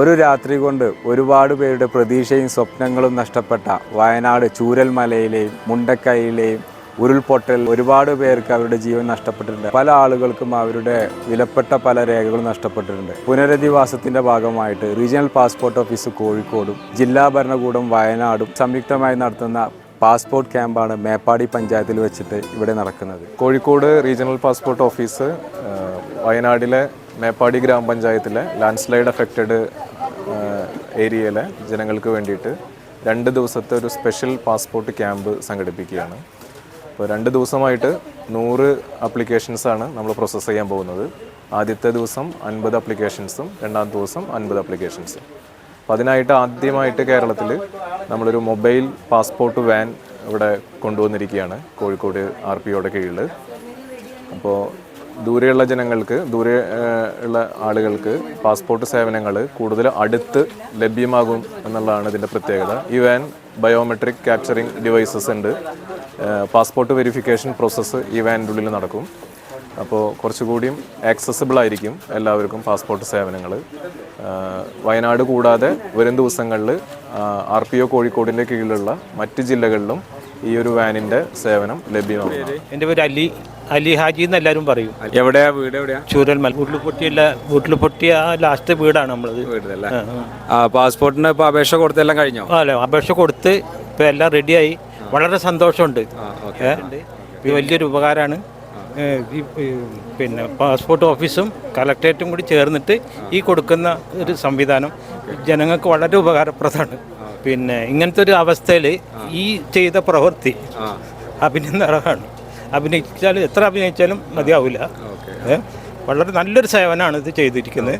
ഒരു രാത്രി കൊണ്ട് ഒരുപാട് പേരുടെ പ്രതീക്ഷയും സ്വപ്നങ്ങളും നഷ്ടപ്പെട്ട വയനാട് ചൂരൽമലയിലെയും മുണ്ടക്കൈയിലെയും ഉരുൾപൊട്ടൽ ഒരുപാട് പേർക്ക് അവരുടെ ജീവൻ നഷ്ടപ്പെട്ടിട്ടുണ്ട്. പല ആളുകൾക്കും അവരുടെ വിലപ്പെട്ട പല രേഖകളും നഷ്ടപ്പെട്ടിട്ടുണ്ട്. പുനരധിവാസത്തിന്റെ ഭാഗമായിട്ട് റീജിയണൽ പാസ്പോർട്ട് ഓഫീസ് കോഴിക്കോടും ജില്ലാ ഭരണകൂടം വയനാടും സംയുക്തമായി നടത്തുന്ന പാസ്പോർട്ട് ക്യാമ്പാണ് മേപ്പാടി പഞ്ചായത്തിൽ വെച്ചിട്ട് ഇവിടെ നടക്കുന്നത്. കോഴിക്കോട് റീജിയണൽ പാസ്പോർട്ട് ഓഫീസ് വയനാടിലെ മേപ്പാടി ഗ്രാമപഞ്ചായത്തിലെ ലാൻഡ് സ്ലൈഡ് അഫക്റ്റഡ് ഏരിയയിലെ ജനങ്ങൾക്ക് വേണ്ടിയിട്ട് രണ്ട് ദിവസത്തെ ഒരു സ്പെഷ്യൽ പാസ്പോർട്ട് ക്യാമ്പ് സംഘടിപ്പിക്കുകയാണ്. അപ്പോൾ രണ്ട് ദിവസമായിട്ട് നൂറ് അപ്ലിക്കേഷൻസാണ് നമ്മൾ പ്രോസസ്സ് ചെയ്യാൻ പോകുന്നത്. ആദ്യത്തെ ദിവസം അൻപത് അപ്ലിക്കേഷൻസും രണ്ടാമത്തെ ദിവസം അൻപത് അപ്ലിക്കേഷൻസും അപ്പോൾ അതിനായിട്ട് ആദ്യമായിട്ട് കേരളത്തിൽ നമ്മളൊരു മൊബൈൽ പാസ്പോർട്ട് വാൻ ഇവിടെ കൊണ്ടുവന്നിരിക്കുകയാണ്. കോഴിക്കോട് ആർ പി ഒയുടെ കീഴിൽ അപ്പോൾ ദൂരെയുള്ള ജനങ്ങൾക്ക് ദൂരെ ഉള്ള ആളുകൾക്ക് പാസ്പോർട്ട് സേവനങ്ങൾ കൂടുതൽ അടുത്ത് ലഭ്യമാകും എന്നുള്ളതാണ് ഇതിന്റെ പ്രത്യേകത. ഈ ബയോമെട്രിക് ക്യാപ്ചറിങ് ഡിവൈസസ് ഉണ്ട്. പാസ്പോർട്ട് വെരിഫിക്കേഷൻ പ്രോസസ്സ് ഈ വാനിന്റെ ഉള്ളിൽ നടക്കും. അപ്പോൾ കുറച്ചുകൂടിയും ആക്സസിബിൾ ആയിരിക്കും എല്ലാവർക്കും പാസ്പോർട്ട് സേവനങ്ങൾ. വയനാട് കൂടാതെ വരും ദിവസങ്ങളിൽ ആർ പി ഒ കോഴിക്കോടിന്റെ കീഴിലുള്ള മറ്റ് ജില്ലകളിലും ഈ ഒരു വാനിന്റെ സേവനം ലഭ്യമാകും എന്റെ പേര് അലി. അലി ഹാജി എന്ന് എല്ലാവരും പറയും. എവിടെയാ വീട് എവിടെയാ? ചൂരൽമല വീട്ടിൽ പൊട്ടിയല്ല വീട്ടിൽ പൊട്ടിയ ലാസ്റ്റ് വീടാണ് നമ്മളത്. പാസ്പോർട്ടിന് ഇപ്പൊ അപേക്ഷ കൊടുത്തെല്ലാം കഴിഞ്ഞോ. അല്ല അപേക്ഷ കൊടുത്ത് ഇപ്പൊ എല്ലാം റെഡിയായി വളരെ സന്തോഷമുണ്ട്. വലിയൊരു ഉപകാരമാണ്. പിന്നെ പാസ്പോർട്ട് ഓഫീസും കളക്ടറേറ്റും കൂടി ചേർന്നിട്ട് ഈ കൊടുക്കുന്ന ഒരു സംവിധാനം ജനങ്ങൾക്ക് വളരെ ഉപകാരപ്രദമാണ്. പിന്നെ ഇങ്ങനത്തെ ഒരു അവസ്ഥയിൽ ഈ ചെയ്ത പ്രവൃത്തി അഭിനന്ദനമാണ്. അഭിനയിച്ചാൽ എത്ര അഭിനയിച്ചാലും മതിയാവില്ല വളരെ നല്ലൊരു സേവനമാണ് ഇത് ചെയ്തിരിക്കുന്നത്.